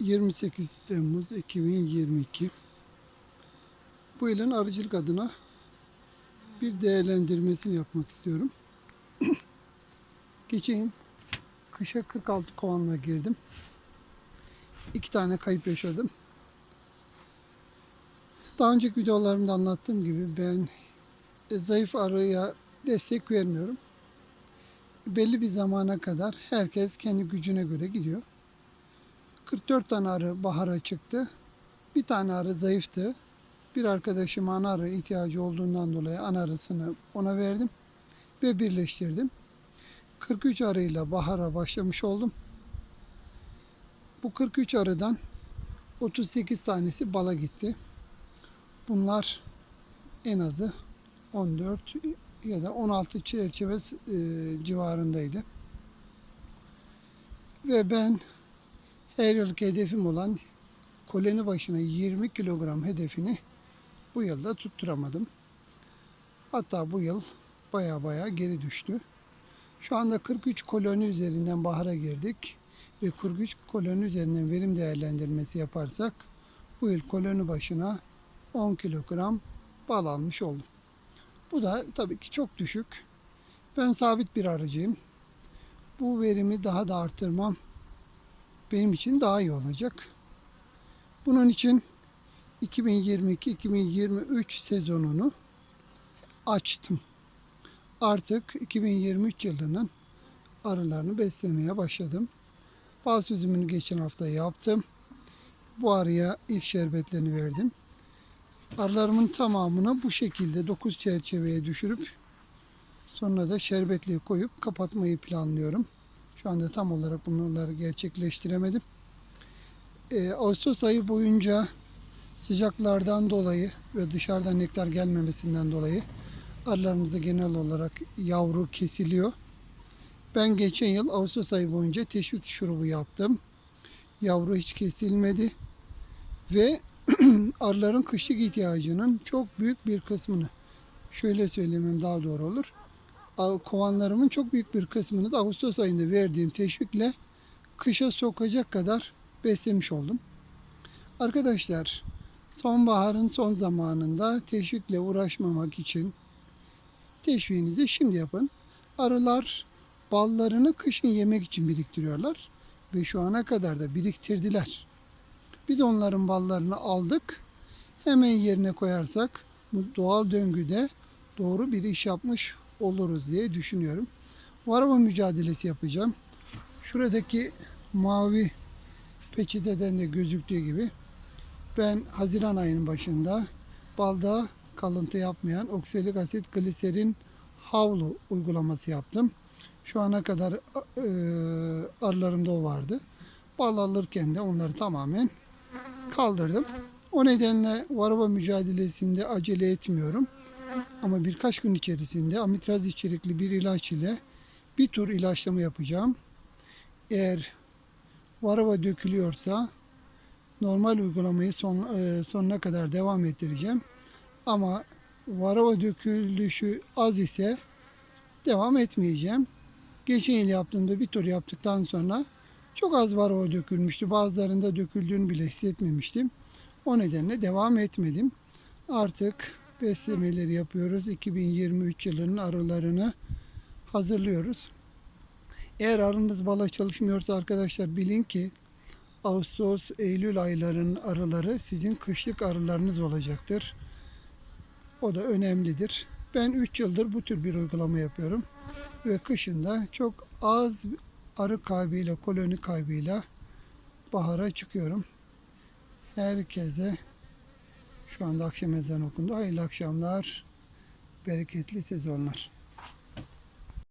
28 Temmuz 2022 Bu yılın arıcılık adına bir değerlendirmesini yapmak istiyorum. Geçen kışa 46 kovanla girdim. İki tane kayıp yaşadım. Daha önceki videolarımda anlattığım gibi ben e, zayıf arıya destek vermiyorum. Belli bir zamana kadar herkes kendi gücüne göre gidiyor. 44 tane arı bahara çıktı. Bir tane arı zayıftı. Bir arkadaşım ana ihtiyacı olduğundan dolayı ana arısını ona verdim ve birleştirdim. 43 arıyla bahara başlamış oldum. Bu 43 arıdan 38 tanesi bala gitti. Bunlar en azı 14 ya da 16 çerçeve e, civarındaydı. Ve ben her yılki hedefim olan koloni başına 20 kilogram hedefini bu yılda tutturamadım. Hatta bu yıl baya baya geri düştü. Şu anda 43 koloni üzerinden bahara girdik ve 43 koloni üzerinden verim değerlendirmesi yaparsak bu yıl koloni başına 10 kilogram bal almış oldum. Bu da tabii ki çok düşük. Ben sabit bir arıcıyım. Bu verimi daha da arttırmam benim için daha iyi olacak. Bunun için 2022-2023 sezonunu açtım. Artık 2023 yılının arılarını beslemeye başladım. Bal süzümünü geçen hafta yaptım. Bu arıya ilk şerbetlerini verdim. Arılarımın tamamını bu şekilde 9 çerçeveye düşürüp sonra da şerbetliği koyup kapatmayı planlıyorum. Şu anda tam olarak bunları gerçekleştiremedim. Ee, Ağustos ayı boyunca sıcaklardan dolayı ve dışarıdan nektar gelmemesinden dolayı arılarımızda genel olarak yavru kesiliyor. Ben geçen yıl Ağustos ayı boyunca teşvik şurubu yaptım. Yavru hiç kesilmedi ve arıların kışlık ihtiyacının çok büyük bir kısmını şöyle söylemem daha doğru olur. Kovanlarımın çok büyük bir kısmını da Ağustos ayında verdiğim teşvikle kışa sokacak kadar beslemiş oldum. Arkadaşlar sonbaharın son zamanında teşvikle uğraşmamak için teşviğinizi şimdi yapın. Arılar ballarını kışın yemek için biriktiriyorlar ve şu ana kadar da biriktirdiler. Biz onların ballarını aldık. Hemen yerine koyarsak bu doğal döngüde doğru bir iş yapmış oluruz diye düşünüyorum. Varava mücadelesi yapacağım. Şuradaki mavi peçeteden de gözüktüğü gibi ben Haziran ayının başında balda kalıntı yapmayan oksalik asit gliserin havlu uygulaması yaptım. Şu ana kadar e, arılarımda o vardı. Bal alırken de onları tamamen kaldırdım. O nedenle varava mücadelesinde acele etmiyorum. Ama birkaç gün içerisinde amitraz içerikli bir ilaç ile bir tur ilaçlama yapacağım. Eğer varava dökülüyorsa normal uygulamayı son, e, sonuna kadar devam ettireceğim. Ama varava dökülüşü az ise devam etmeyeceğim. Geçen yıl yaptığımda bir tur yaptıktan sonra çok az varava dökülmüştü. Bazılarında döküldüğünü bile hissetmemiştim. O nedenle devam etmedim. Artık beslemeleri yapıyoruz. 2023 yılının arılarını hazırlıyoruz. Eğer arınız bala çalışmıyorsa arkadaşlar bilin ki Ağustos, Eylül aylarının arıları sizin kışlık arılarınız olacaktır. O da önemlidir. Ben 3 yıldır bu tür bir uygulama yapıyorum. Ve kışında çok az arı kaybıyla, koloni kaybıyla bahara çıkıyorum. Herkese şu anda akşam ezanı okundu. Hayırlı akşamlar, bereketli sezonlar.